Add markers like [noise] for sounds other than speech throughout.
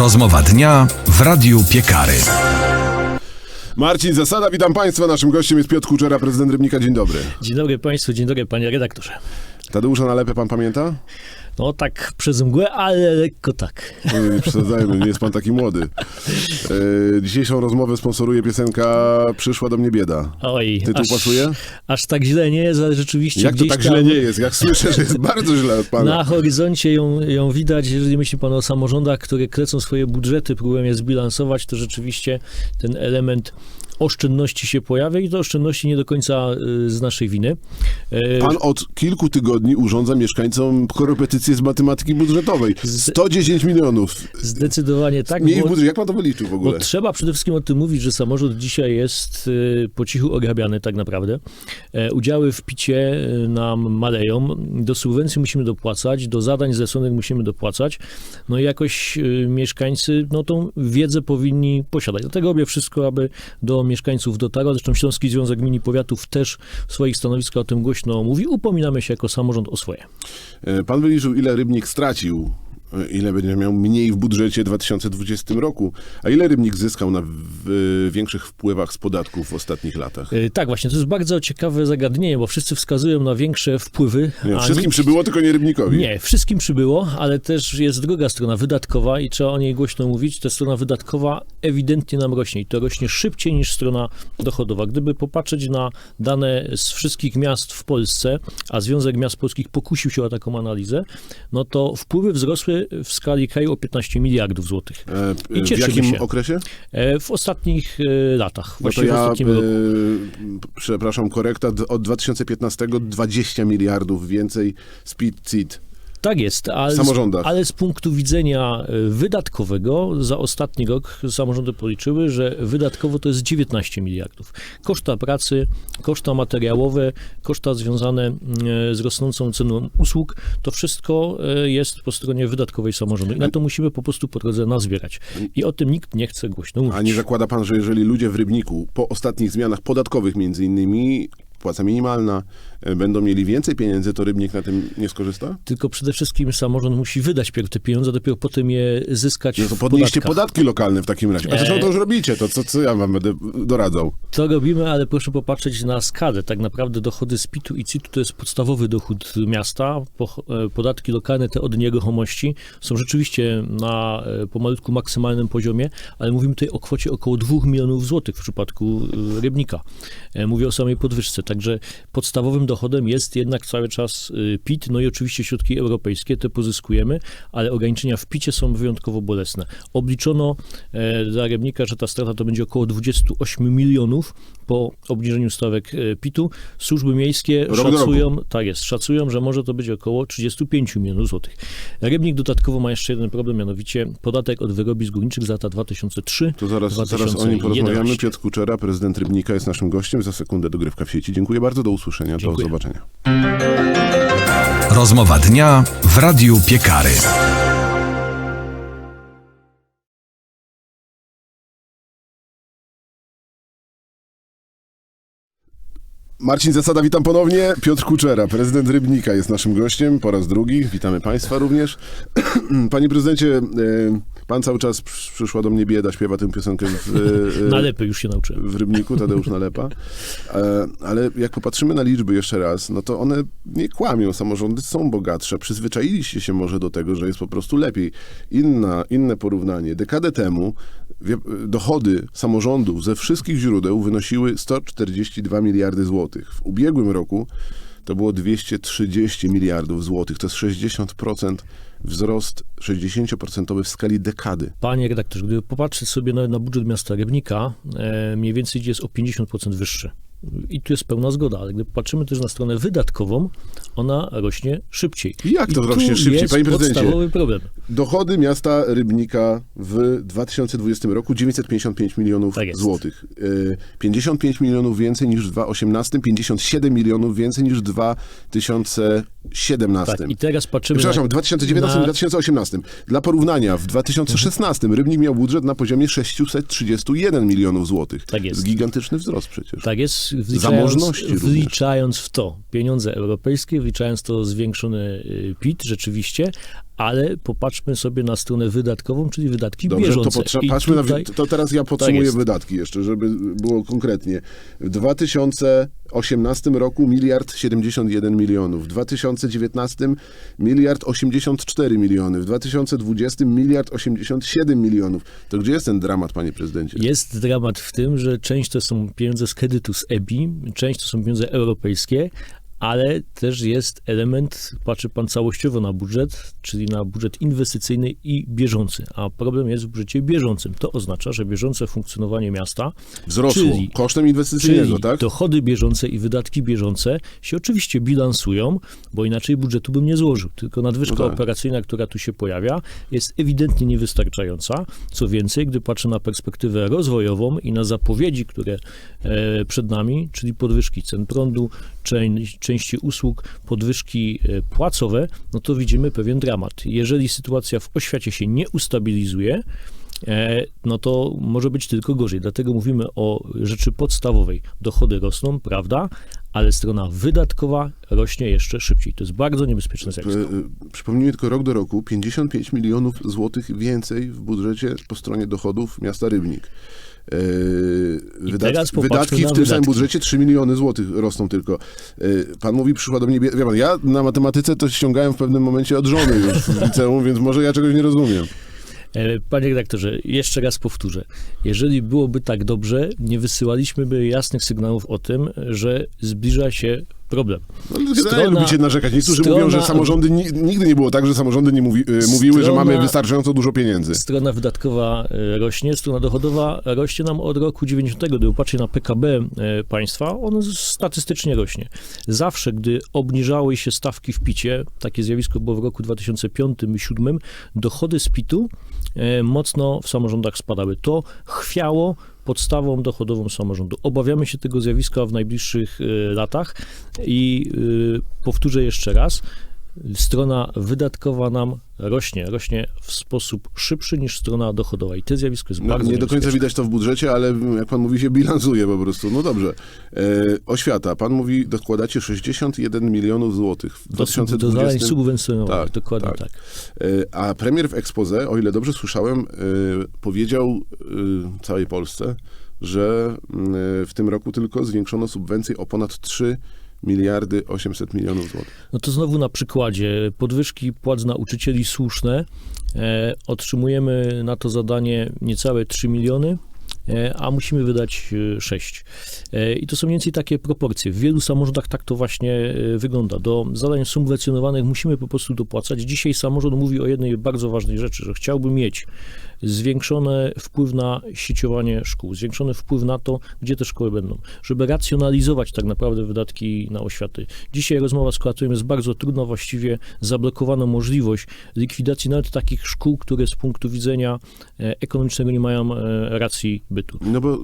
Rozmowa dnia w Radiu Piekary. Marcin Zasada, witam Państwa. Naszym gościem jest Piotr Kuczera, prezydent Rybnika. Dzień dobry. Dzień dobry Państwu, dzień dobry Panie redaktorze. Tadeusza Nalepę Pan pamięta? No tak przez mgłę, ale lekko tak. Nie, przesadzajmy, nie jest Pan taki młody. E, dzisiejszą rozmowę sponsoruje piosenka Przyszła do mnie bieda. Oj, Tytuł aż, pasuje? aż tak źle nie jest, ale rzeczywiście Jak to tak tam źle nie jest? Jak słyszę, że jest bardzo źle od Pana. na horyzoncie ją, ją widać. Jeżeli myśli Pan o samorządach, które krecą swoje budżety, próbują je zbilansować, to rzeczywiście ten element oszczędności się pojawia i to oszczędności nie do końca y, z naszej winy. Y, Pan od kilku tygodni urządza mieszkańcom korepetycje z matematyki budżetowej. 110 milionów. Zdecydowanie tak. Mniej bo- budżecie. Jak Pan to wyliczył w Bo ogóle? trzeba przede wszystkim o tym mówić, że samorząd dzisiaj jest y, po cichu ograbiany tak naprawdę. E, Udziały w picie nam maleją, do subwencji musimy dopłacać, do zadań zleconych musimy dopłacać, no i jakoś mieszkańcy no tą wiedzę powinni posiadać. Dlatego robię wszystko, aby do mieszkańców dotarło. Zresztą Śląski Związek Gmin i Powiatów też w swoich stanowiskach o tym głośno mówi. Upominamy się jako samorząd o swoje. E, Pan wyliczył, ile Rybnik stracił, ile będzie miał mniej w budżecie w 2020 roku, a ile Rybnik zyskał na w, większych wpływach z podatków w ostatnich latach? Y, Tak, właśnie, to jest bardzo ciekawe zagadnienie, bo wszyscy wskazują na większe wpływy. Nie, wszystkim nikt- przybyło, tylko nie Rybnikowi. Nie, wszystkim przybyło, ale też jest druga strona wydatkowa i trzeba o niej głośno mówić. Ta strona wydatkowa ewidentnie nam rośnie i to rośnie szybciej niż strona dochodowa. Gdyby popatrzeć na dane z wszystkich miast w Polsce, a Związek Miast Polskich pokusił się o taką analizę, no to wpływy wzrosły w skali kraju o 15 miliardów złotych. E, I w jakim się. okresie? E, W ostatnich e, latach, No to ja, ostatnim roku. przepraszam, korekta, od 2015 20 miliardów więcej z PIT-CIT. Tak jest, ale samorządach. Z, ale z punktu widzenia y, wydatkowego za ostatni rok samorządy policzyły, że wydatkowo to jest 19 miliardów. Koszta pracy, koszta materiałowe, koszta związane y, z rosnącą ceną usług, to wszystko y, jest po stronie wydatkowej samorządu i na to musimy po prostu po drodze nazbierać. I o tym nikt nie chce głośno mówić. A nie zakłada pan, że jeżeli ludzie w Rybniku po ostatnich zmianach podatkowych między innymi, płaca minimalna, e, będą mieli więcej pieniędzy, to Rybnik na tym nie skorzysta? Tylko przede wszystkim samorząd musi wydać pierw te pieniądze, dopiero potem je zyskać No to podnieście podatki lokalne w takim razie. A zresztą to już robicie, to co, co ja wam będę doradzał? To robimy, ale proszę popatrzeć na skalę. Tak naprawdę dochody z PIT-u i CIT-u to jest podstawowy dochód miasta. E, podatki lokalne, te od nieruchomości, są rzeczywiście na e, pomalutku maksymalnym poziomie, ale mówimy tutaj o kwocie około 2 milionów złotych w przypadku e, Rybnika. E, Mówię o samej podwyżce. Także podstawowym dochodem jest jednak cały czas e, PIT, no i oczywiście środki europejskie, te pozyskujemy, ale ograniczenia w PIT są wyjątkowo bolesne. Obliczono e, dla Rybnika, że ta strata to będzie około 28 milionów po obniżeniu stawek e, PIT-u. Służby miejskie Rok szacują, tak jest, szacują, że może to być około 35 milionów złotych. Rybnik dodatkowo ma jeszcze jeden problem, mianowicie podatek od wyrobisk górniczych za lata 2003 To zaraz, zaraz o nim 2011. porozmawiamy. Piotr Kuczera, prezydent Rybnika jest naszym gościem. Za sekundę dogrywka w sieci. Dziękuję bardzo, do usłyszenia, Dziękuję. do zobaczenia. Rozmowa dnia w Radiu Piekary. Marcin Zasada, witam ponownie. Piotr Kuczera, prezydent Rybnika jest naszym gościem po raz drugi. Witamy Państwa również. [clears throat] Panie prezydencie, e, pan cały czas przy- przyszła do mnie bieda, śpiewa tę piosenkę w, e, [laughs] Nalepy już się nauczyłem. w Rybniku, Tadeusz Nalepa. E, Ale jak popatrzymy na liczby jeszcze raz, no to one nie kłamią. Samorządy są bogatsze. Przyzwyczailiście się może do tego, że jest po prostu lepiej. Inna, inne porównanie. Dekadę temu dochody samorządów ze wszystkich źródeł wynosiły 142 miliardy złotych. W ubiegłym roku to było 230 miliardów złotych. To jest 60% wzrost, 60% w skali dekady. Panie redaktorze, gdyby popatrzeć sobie na, na budżet miasta Rybnika, e, mniej więcej jest o 50% wyższy. I tu jest pełna zgoda, ale gdy patrzymy też na stronę wydatkową, ona rośnie szybciej. Jak to I rośnie szybciej, panie prezydencie? podstawowy problem. Dochody miasta Rybnika w 2020 roku 955 milionów Tak złotych. Y, 55 milionów więcej niż w 2018, 57 milionów więcej niż w 2017. Tak, i teraz patrzymy Przepraszam, w 2019 i na- 2018. Dla porównania, w 2016 Rybnik miał budżet na poziomie 631 milionów złotych. Tak jest. Gigantyczny wzrost przecież. Tak jest, wliczając, Zamożności również. wliczając w to pieniądze europejskie, wliczając to zwiększony y, PIT rzeczywiście, ale popatrzmy sobie na stronę wydatkową, czyli wydatki Dobrze, to, bieżące. I patrzmy na, tutaj- wi- to teraz ja podsumuję jest. wydatki jeszcze, żeby było konkretnie. W 2018 roku miliard 71 milionów, w 2019 miliard 84 miliony, w 2020 miliard 87 milionów. To gdzie jest ten dramat, panie prezydencie? Jest dramat w tym, że część to są pieniądze z kredytu z EBI, część to są pieniądze europejskie, ale też jest element, patrzy pan całościowo na budżet, czyli na budżet inwestycyjny i bieżący. A problem jest w budżecie bieżącym. To oznacza, że bieżące funkcjonowanie miasta, Wzrosło czyli kosztem inwestycyjnego, Czyli tak? dochody bieżące i wydatki bieżące się oczywiście bilansują, bo inaczej budżetu bym nie złożył. Tylko nadwyżka No tak. operacyjna, która tu się pojawia, jest ewidentnie niewystarczająca. Co więcej, gdy patrzę na perspektywę rozwojową i na zapowiedzi, które e, przed nami, czyli podwyżki cen prądu, części usług, podwyżki e, płacowe, no to widzimy pewien dramat. Jeżeli sytuacja w oświacie się nie ustabilizuje, e, no to może być tylko gorzej. Dlatego mówimy o rzeczy podstawowej. Dochody rosną, prawda, ale strona wydatkowa rośnie jeszcze szybciej. To jest bardzo niebezpieczne zjawisko. Przypomnijmy tylko rok do roku 55 milionów złotych więcej w budżecie po stronie dochodów miasta Rybnik. Popatrzmy wydatki na w tym samym wydatki. budżecie 3 miliony złotych rosną tylko. E, Pan mówi, przyszła do mnie, bie- wie pan, ja na matematyce to ściągałem w pewnym momencie od żony już w liceum, więc może ja czegoś nie rozumiem. E, Panie redaktorze, jeszcze raz powtórzę. Jeżeli byłoby tak dobrze, nie wysyłaliśmy by jasnych sygnałów o tym, że zbliża się problem. No, Strona- lubicie narzekać. Niektórzy strona- mówią, że samorządy, ni- nigdy nie było tak, że samorządy nie mówi, e, mówiły, że mamy wystarczająco dużo pieniędzy. Strona wydatkowa e, rośnie, strona dochodowa rośnie nam od roku 90. Gdy popatrzcie na PKB e, państwa, ono statystycznie rośnie. Zawsze, gdy obniżały się stawki w picie, takie zjawisko było w roku 2005-2007, dochody z PIT-u mocno w samorządach spadały. To chwiało podstawą dochodową samorządu. Obawiamy się tego zjawiska w najbliższych e, latach i e, powtórzę jeszcze raz, strona wydatkowa nam rośnie, rośnie w sposób szybszy niż strona dochodowa i to zjawisko jest No, bardzo nie do końca niebezpieczne. widać to w budżecie, ale jak pan mówi, się bilansuje po prostu. No dobrze. E, oświata. Pan mówi, dokładacie 61 milionów złotych w Do, do zadań 2020. subwencjonowanych, Tak, dokładnie tak. tak. E, a premier w expose, o ile dobrze słyszałem, e, powiedział e, całej Polsce, że mm, e, w tym roku tylko zwiększono subwencje o ponad 3 miliardy 800 milionów złotych. No to znowu na przykładzie podwyżki płac nauczycieli słuszne. E, otrzymujemy na to zadanie niecałe 3 miliony. E, A musimy wydać e, 6. E, I to są mniej więcej takie proporcje. W wielu samorządach tak to właśnie e, wygląda. Do zadań subwencjonowanych musimy po prostu dopłacać. Dzisiaj samorząd mówi o jednej bardzo ważnej rzeczy, że chciałby mieć zwiększony wpływ na sieciowanie szkół, zwiększony wpływ na to, gdzie te szkoły będą, żeby racjonalizować tak naprawdę wydatki na oświaty. Dzisiaj rozmowa z kuratorium jest bardzo trudna, właściwie zablokowano możliwość likwidacji nawet takich szkół, które z punktu widzenia e, ekonomicznego nie mają e, racji bytu. No bo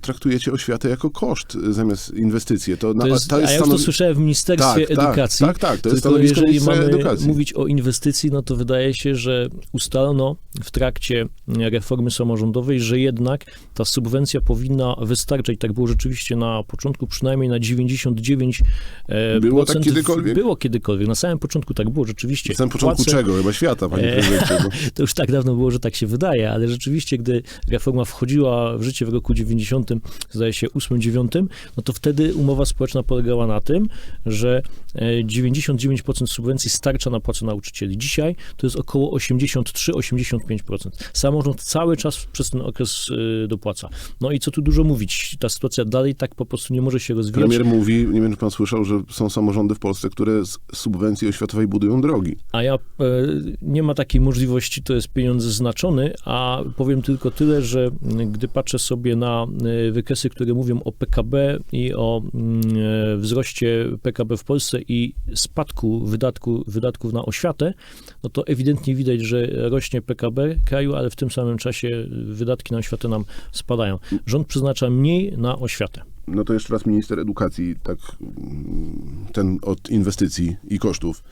traktujecie oświatę jako koszt zamiast inwestycje. To, na, To jest, a ja już to słyszałem w Ministerstwie Tak, tak, Edukacji. tak, tak, to jest stanowisko jeżeli mamy edukacji. mówić o inwestycji, no to wydaje się, że ustalono w trakcie reformy samorządowej, że jednak ta subwencja powinna wystarczać. Tak było rzeczywiście na początku, przynajmniej na 99 e, Było tak kiedykolwiek? Było kiedykolwiek. Na samym początku tak było rzeczywiście. Na samym początku Płace- czego? Chyba świata, panie E, prezydencie. [laughs] To już tak dawno było, że tak się wydaje, ale rzeczywiście, gdy reforma wchodziła w życie w roku 90, zdaje się 8-9, no to wtedy umowa społeczna polegała na tym, że e, 99% subwencji starcza na płacę nauczycieli. Dzisiaj to jest około 83-85%. Samorząd cały czas przez ten okres e, dopłaca. No i co tu dużo mówić, ta sytuacja dalej tak po prostu nie może się rozwijać. Premier mówi, nie wiem, czy pan słyszał, że są samorządy w Polsce, które z subwencji oświatowej budują drogi. A ja e, nie ma takiej możliwości, to jest pieniądz znaczony, a powiem tylko tyle, że gdy patrzę sobie na e, wykresy, które mówią o PKB i o mm, e, wzroście PKB w Polsce i spadku wydatku, wydatków na oświatę, no to ewidentnie widać, że rośnie PKB kraju, ale w tym samym czasie wydatki na oświatę nam spadają. Rząd przeznacza mniej na oświatę. No to jeszcze raz minister edukacji, tak, mm, ten od inwestycji i kosztów.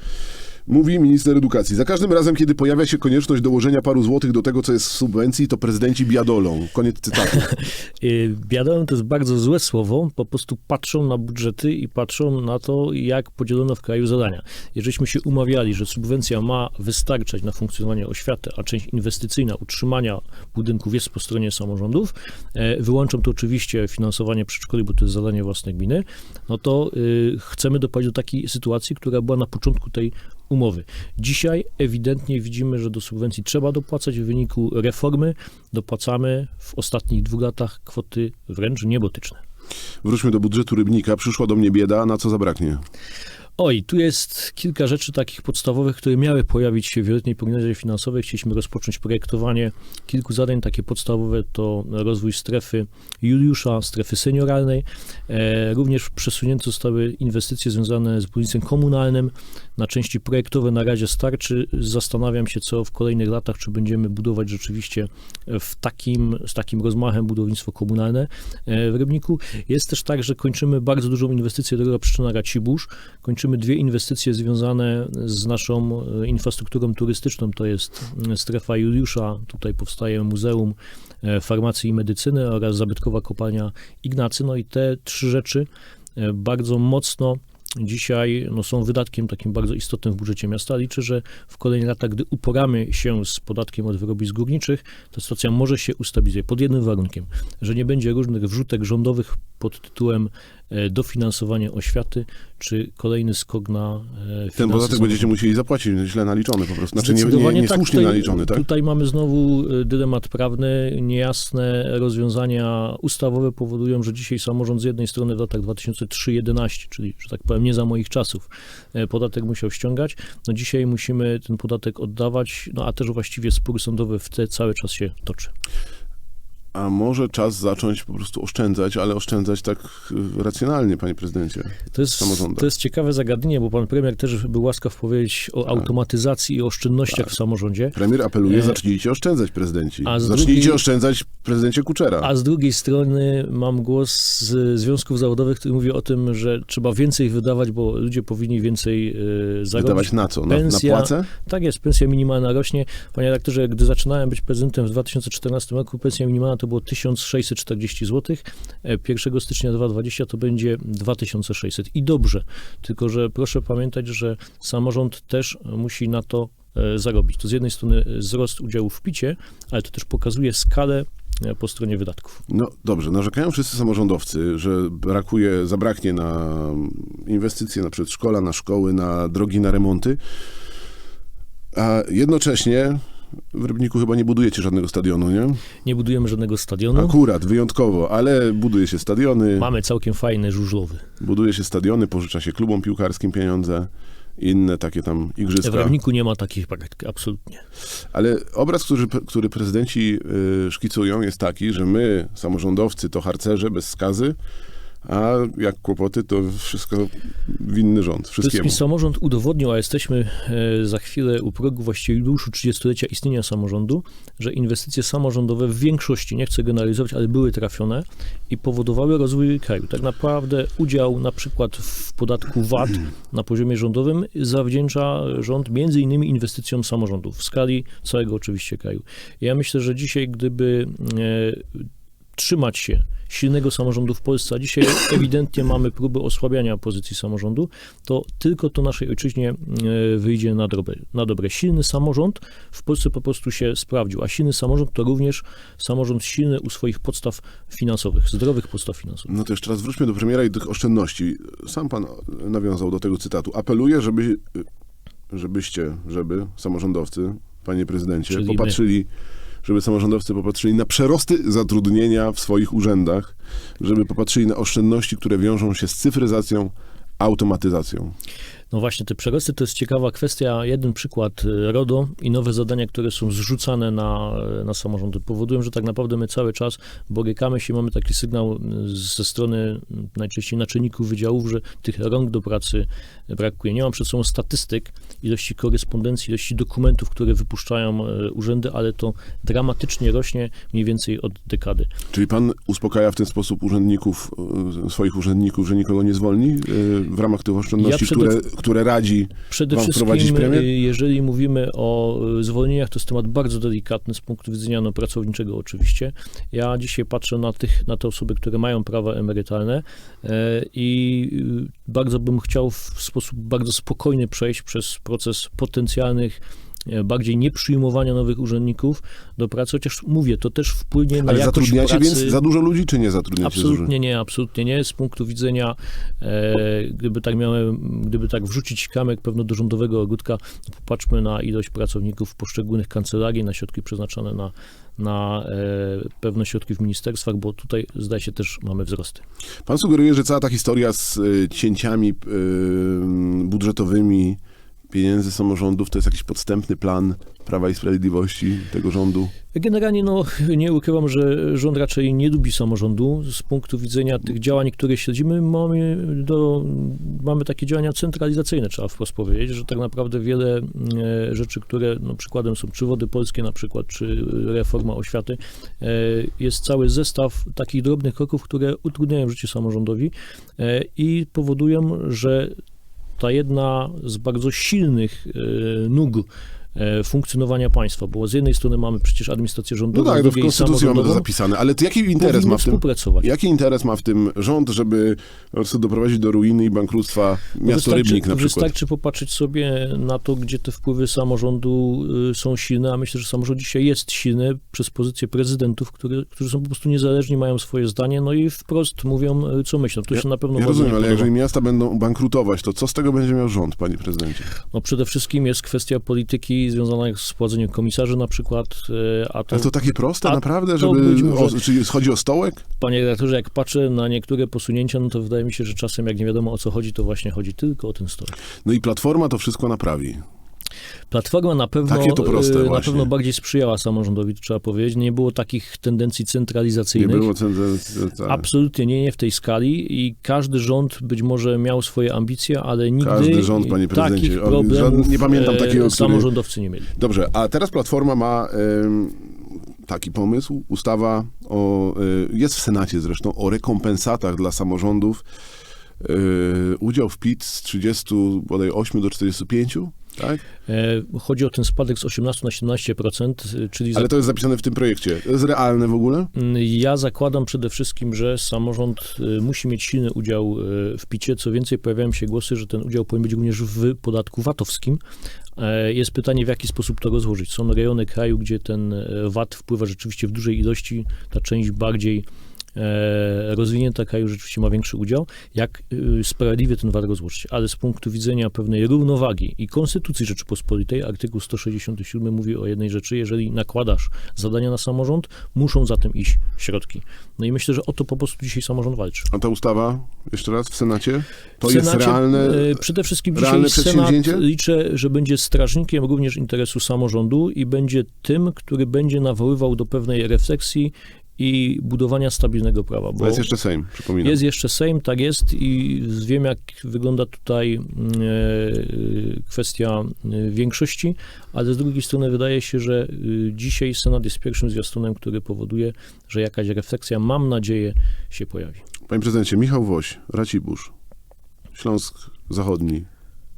Mówi minister edukacji. Za każdym razem, kiedy pojawia się konieczność dołożenia paru złotych do tego, co jest w subwencji, to prezydenci biadolą. Koniec cytatu. [laughs] Y, Biadołem to jest bardzo złe słowo, po prostu patrzą na budżety i patrzą na to, jak podzielono w kraju zadania. Jeżeliśmy się umawiali, że subwencja ma wystarczać na funkcjonowanie oświaty, a część inwestycyjna utrzymania budynków jest po stronie samorządów, e, wyłączam to oczywiście finansowanie przedszkoli, bo to jest zadanie własne gminy, no to y, chcemy doprowadzić do takiej sytuacji, która była na początku tej umowy. Dzisiaj ewidentnie widzimy, że do subwencji trzeba dopłacać. W wyniku reformy dopłacamy w ostatnich dwóch latach kwoty wręcz niebotyczne. Wróćmy do budżetu Rybnika. Przyszła do mnie bieda, na co zabraknie? Oj, tu jest kilka rzeczy takich podstawowych, które miały pojawić się w wieloletniej prognozie finansowej. Chcieliśmy rozpocząć projektowanie kilku zadań. Takie podstawowe to rozwój strefy Juliusza, strefy senioralnej. E, również przesunięte zostały inwestycje związane z budownictwem komunalnym. Na części projektowe na razie starczy. Zastanawiam się, co w kolejnych latach, czy będziemy budować rzeczywiście w takim, z takim rozmachem budownictwo komunalne e, w Rybniku. Jest też tak, że kończymy bardzo dużą inwestycję droga przyczyna Racibórz. Kończymy dwie inwestycje związane z naszą e, infrastrukturą turystyczną. To jest e, strefa Juliusza, tutaj powstaje Muzeum e, Farmacji i Medycyny oraz zabytkowa kopalnia Ignacy. No i te trzy rzeczy e, bardzo mocno dzisiaj no, są wydatkiem takim bardzo istotnym w budżecie miasta. Liczę, że w kolejnych latach, gdy uporamy się z podatkiem od wyrobisk górniczych, ta sytuacja może się ustabilizować pod jednym warunkiem, że nie będzie różnych wrzutek rządowych pod tytułem e, dofinansowanie oświaty, czy kolejny skok na e, Ten podatek będziecie musieli zapłacić, źle naliczony po prostu. Znaczy nie, nie, niesłusznie Tutaj, naliczony, tak? Tutaj mamy znowu y, dylemat prawny, niejasne rozwiązania ustawowe powodują, że dzisiaj samorząd z jednej strony w latach 2003-2011, czyli, że tak powiem, nie za moich czasów, e, podatek musiał ściągać, no dzisiaj musimy ten podatek oddawać, no a też właściwie spór sądowy w te cały czas się toczy. A może czas zacząć po prostu oszczędzać, ale oszczędzać tak y, racjonalnie, panie prezydencie. To jest, to jest ciekawe zagadnienie, bo pan premier też był łaskaw powiedzieć o automatyzacji i oszczędnościach w samorządzie. Premier apeluje, E, zacznijcie oszczędzać, prezydenci. a Zacznijcie drugiej- oszczędzać, prezydencie Kuczera. A z drugiej strony mam głos z związków zawodowych, który mówi o tym, że trzeba więcej wydawać, bo ludzie powinni więcej e, zarobić. Wydawać na co? Na, na Pensja- płacę? Tak jest, pensja minimalna rośnie. Panie redaktorze, gdy zaczynałem być prezydentem w 2014 roku, pensja minimalna to było 1640 zł. E, 1 stycznia 2020 to będzie 2600. I dobrze, tylko że proszę pamiętać, że samorząd też musi na to e, zarobić. To z jednej strony wzrost udziału w PIT-cie, ale to też pokazuje skalę e, po stronie wydatków. No dobrze, narzekają wszyscy samorządowcy, że brakuje, zabraknie na inwestycje na przedszkola, na szkoły, na drogi, na remonty, a jednocześnie w Rybniku chyba nie budujecie żadnego stadionu, nie? Nie budujemy żadnego stadionu. Akurat, wyjątkowo, ale buduje się stadiony, Mamy całkiem fajny żużlowy. buduje się stadiony, pożycza się klubom piłkarskim pieniądze, inne takie tam W igrzyska. Rybniku nie ma takich praktyk, absolutnie. Ale obraz, który, który prezydenci y, szkicują jest taki, że my, samorządowcy, to harcerze bez skazy, a jak kłopoty, to wszystko winny rząd, wszystkiemu. Samorząd udowodnił, a jesteśmy e, za chwilę u progu właściwie jubileuszu 30-lecia istnienia samorządu, że inwestycje samorządowe w większości, nie chcę generalizować, ale były trafione i powodowały rozwój kraju. Tak naprawdę udział na przykład w podatku VAT na poziomie rządowym zawdzięcza rząd między innymi inwestycjom samorządów w skali całego oczywiście kraju. Ja myślę, że dzisiaj gdyby e, trzymać się silnego samorządu w Polsce, a dzisiaj [clears throat] ewidentnie mamy próby osłabiania pozycji samorządu, to tylko to naszej ojczyźnie e, wyjdzie na dobre. Na dobre. Silny samorząd w Polsce po prostu się sprawdził, a silny samorząd to również samorząd silny u swoich podstaw finansowych, zdrowych podstaw finansowych. No to jeszcze raz wróćmy do premiera i tych oszczędności. Sam pan nawiązał do tego cytatu. Apeluję, żeby, żebyście, żeby samorządowcy, panie prezydencie, Czyli my. Żeby samorządowcy popatrzyli na przerosty zatrudnienia w swoich urzędach, żeby popatrzyli na oszczędności, które wiążą się z cyfryzacją, automatyzacją. No właśnie, te przerosty to jest ciekawa kwestia. Jeden przykład, y, RODO i nowe zadania, które są zrzucane na, y, na samorządy, powodują, że tak naprawdę my cały czas borykamy się, mamy taki sygnał y, ze strony najczęściej naczelników wydziałów, że tych rąk do pracy brakuje. Nie mam przed sobą statystyk ilości korespondencji, ilości dokumentów, które wypuszczają urzędy, ale to dramatycznie rośnie mniej więcej od dekady. Czyli pan uspokaja w ten sposób urzędników, swoich urzędników, że nikogo nie zwolni w ramach tych oszczędności, Ja które, które radzi Przede wam wprowadzić premier? y, jeżeli mówimy o y, zwolnieniach, to jest temat bardzo delikatny z punktu widzenia no, pracowniczego oczywiście. Ja dzisiaj patrzę na, tych, na te osoby, które mają prawa emerytalne e, i y, bardzo bym chciał w sposób bardzo spokojny przejść przez proces potencjalnych bardziej nieprzyjmowania nowych urzędników do pracy, chociaż mówię, to też wpłynie na Ale jakość zatrudniacie pracy. więc za dużo ludzi, czy nie zatrudniacie? Absolutnie nie, absolutnie nie. Z punktu widzenia, e, gdyby tak miałem, gdyby tak wrzucić kamyk pewno do rządowego ogródka, popatrzmy na ilość pracowników w poszczególnych kancelarii, na środki przeznaczone na, na e, pewne środki w ministerstwach, bo tutaj zdaje się też mamy wzrosty. Pan sugeruje, że cała ta historia z y, cięciami y, budżetowymi pieniędzy samorządów to jest jakiś podstępny plan Prawa i Sprawiedliwości tego rządu? Generalnie no, nie ukrywam, że rząd raczej nie lubi samorządu. Z punktu widzenia tych działań, które śledzimy, mamy, do, mamy takie działania centralizacyjne, trzeba wprost powiedzieć, że tak naprawdę wiele e, rzeczy, które no, przykładem są czy Wody Polskie na przykład, czy reforma oświaty, e, jest cały zestaw takich drobnych kroków, które utrudniają życie samorządowi e, i powodują, że ta jedna z bardzo silnych e, nóg funkcjonowania państwa, bo z jednej strony mamy przecież administrację No rządową, tak, z to w Konstytucji mamy to zapisane, ale to jaki interes ma w tym? Jaki interes ma w tym rząd, żeby po prostu doprowadzić do ruiny i bankructwa No miasto wystarczy, Rybnik na przykład? Wystarczy popatrzeć sobie na to, gdzie te wpływy samorządu y, są silne, a myślę, że samorząd dzisiaj jest silny przez pozycję prezydentów, który, którzy są po prostu niezależni, mają swoje zdanie, no i wprost mówią, y, co myślą. To się na pewno Ja rozumiem, ale jeżeli miasta będą bankrutować, to co z tego będzie miał rząd, panie prezydencie? No przede wszystkim jest kwestia polityki związana z płaceniem komisarzy na przykład, y, a to, Ale to takie proste naprawdę, żeby... może- O, czy chodzi o stołek? panie redaktorze, jak patrzę na niektóre posunięcia, no to wydaje mi się, że czasem jak nie wiadomo o co chodzi, to właśnie chodzi tylko o ten stołek. No i Platforma to wszystko naprawi. Platforma na pewno, y, na pewno bardziej sprzyjała samorządowi, to trzeba powiedzieć. Nie było takich tendencji Nie centralizacyjnych. było cenzur... tak. Absolutnie nie, nie w tej skali i każdy rząd być może miał swoje ambicje, ale nigdy Każdy rząd, panie prezydencie. takich problemów nie pamiętam e, takiego, który- samorządowcy nie mieli. Dobrze, a teraz Platforma ma taki pomysł, ustawa o, y, jest w Senacie zresztą, o rekompensatach dla samorządów. Y, udział w PIT z 30, bodaj 8 do 45, tak? E, Chodzi o ten spadek z 18 na 17%, y, czyli Ale to jest zapisane w tym projekcie. To jest realne w ogóle? Mm, Ja zakładam przede wszystkim, że samorząd y, musi mieć silny udział w picie. Co więcej, pojawiają się głosy, że ten udział powinien być również w podatku VAT-owskim. E, Jest pytanie, w jaki sposób to rozłożyć. Są rejony kraju, gdzie ten e, VAT wpływa rzeczywiście w dużej ilości, ta część bardziej e, rozwinięta kraju rzeczywiście ma większy udział. Jak y, sprawiedliwie ten VAT rozłożyć? Ale z punktu widzenia pewnej równowagi i Konstytucji Rzeczypospolitej, artykuł 167 mówi o jednej rzeczy, jeżeli nakładasz zadania na samorząd, muszą za tym iść środki. No i myślę, że o to po prostu dzisiaj samorząd walczy. A ta ustawa, jeszcze raz, w Senacie? To W jest Senacie, realne? e, Przede wszystkim dzisiaj Senat liczę, że będzie strażnikiem również interesu samorządu i będzie tym, który będzie nawoływał do pewnej refleksji i budowania stabilnego prawa. Bo jest jeszcze Sejm, przypominam. jest jeszcze Sejm, tak jest i wiem, jak wygląda tutaj e, kwestia e, większości, ale z drugiej strony wydaje się, że y, dzisiaj Senat jest pierwszym zwiastunem, który powoduje, że jakaś refleksja, mam nadzieję, się pojawi. Panie prezydencie, Michał Woś, Racibórz, Śląsk Zachodni,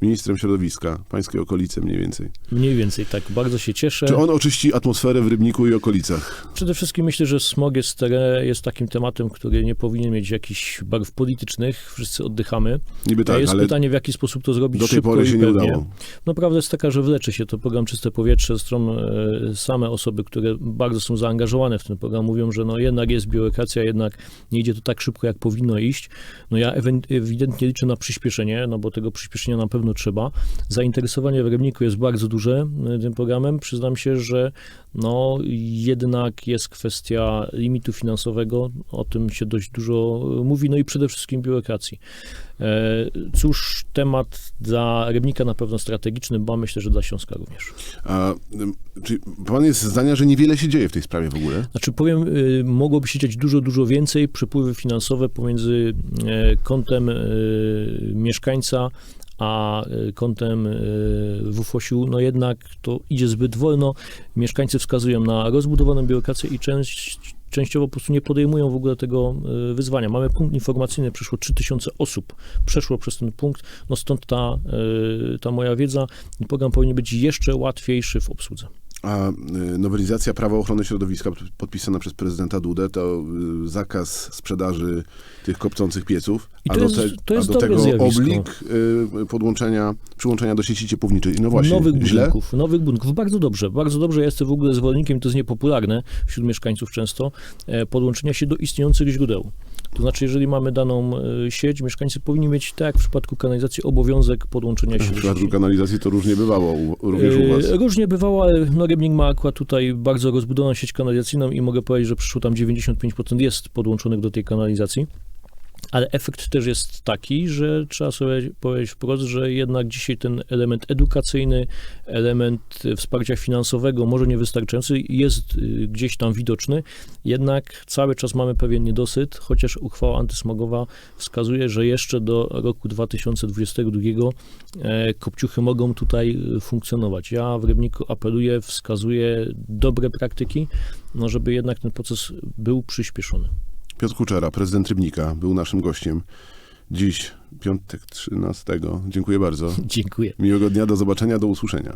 ministrem środowiska, pańskie okolice mniej więcej. Mniej więcej tak, bardzo się cieszę. Czy on oczyści atmosferę w Rybniku i okolicach? Przede wszystkim myślę, że smog jest, jest takim tematem, który nie powinien mieć jakichś barw politycznych. Wszyscy oddychamy. Niby tak, jest ale pytanie, w jaki sposób to zrobić do tej szybko pory i się nie udało. No prawda jest taka, że wlecze się to program Czyste Powietrze. Zresztą e, same osoby, które bardzo są zaangażowane w ten program, mówią, że no jednak jest biurokracja, jednak nie idzie to tak szybko, jak powinno iść. No ja ewidentnie liczę na przyspieszenie, no bo tego przyspieszenia na pewno trzeba. Zainteresowanie w Rybniku jest bardzo duże e, tym programem. Przyznam się, że no jednak jest kwestia limitu finansowego, o tym się dość dużo e, mówi, no i przede wszystkim biurokracji. E, Cóż, temat dla Rybnika na pewno strategiczny, bo myślę, że dla Śląska również. A, czy pan jest zdania, że niewiele się dzieje w tej sprawie w ogóle? Znaczy powiem, mogłoby się dziać dużo, dużo więcej. Przepływy finansowe pomiędzy kątem mieszkańca a e, kątem e, WFOŚ-u, no jednak to idzie zbyt wolno. Mieszkańcy wskazują na rozbudowaną biurokrację i część częściowo po prostu nie podejmują w ogóle tego e, wyzwania. Mamy punkt informacyjny, przyszło 3000 osób, przeszło przez ten punkt, no stąd ta, ta moja wiedza. Program powinien być jeszcze łatwiejszy w obsłudze. A y, nowelizacja prawa ochrony środowiska podpisana przez prezydenta Dudę to y, zakaz sprzedaży tych kopcących pieców, I a to do, jest- te, a do tego zjawisko. oblig y, podłączenia, przyłączenia do sieci ciepłowniczej. No właśnie, nowych źle? budynków, nowych budynków. Bardzo dobrze, bardzo dobrze. Ja jestem w ogóle zwolennikiem, to jest niepopularne wśród mieszkańców często, e, podłączenia się do istniejących źródeł. To znaczy, jeżeli mamy daną e, sieć, mieszkańcy powinni mieć, tak jak w przypadku kanalizacji, obowiązek podłączenia się W przypadku kanalizacji to różnie bywało, również u was. E, Różnie bywało, ale no, Rybnik ma akurat tutaj bardzo rozbudowaną sieć kanalizacyjną i mogę powiedzieć, że przyszło tam 95% jest podłączonych do tej kanalizacji. Ale efekt też jest taki, że trzeba sobie powiedzieć wprost, że jednak dzisiaj ten element edukacyjny, element wsparcia finansowego, może niewystarczający, jest y, gdzieś tam widoczny, jednak cały czas mamy pewien niedosyt, chociaż uchwała antysmogowa wskazuje, że jeszcze do roku 2022 e, kopciuchy mogą tutaj e, funkcjonować. Ja w Rybniku apeluję, wskazuję dobre praktyki, no żeby jednak ten proces był przyspieszony. Piotr Kuczera, prezydent Rybnika, był naszym gościem. Dziś, piątek 13. Dziękuję bardzo. [laughs] Dziękuję. Miłego dnia, do zobaczenia, do usłyszenia.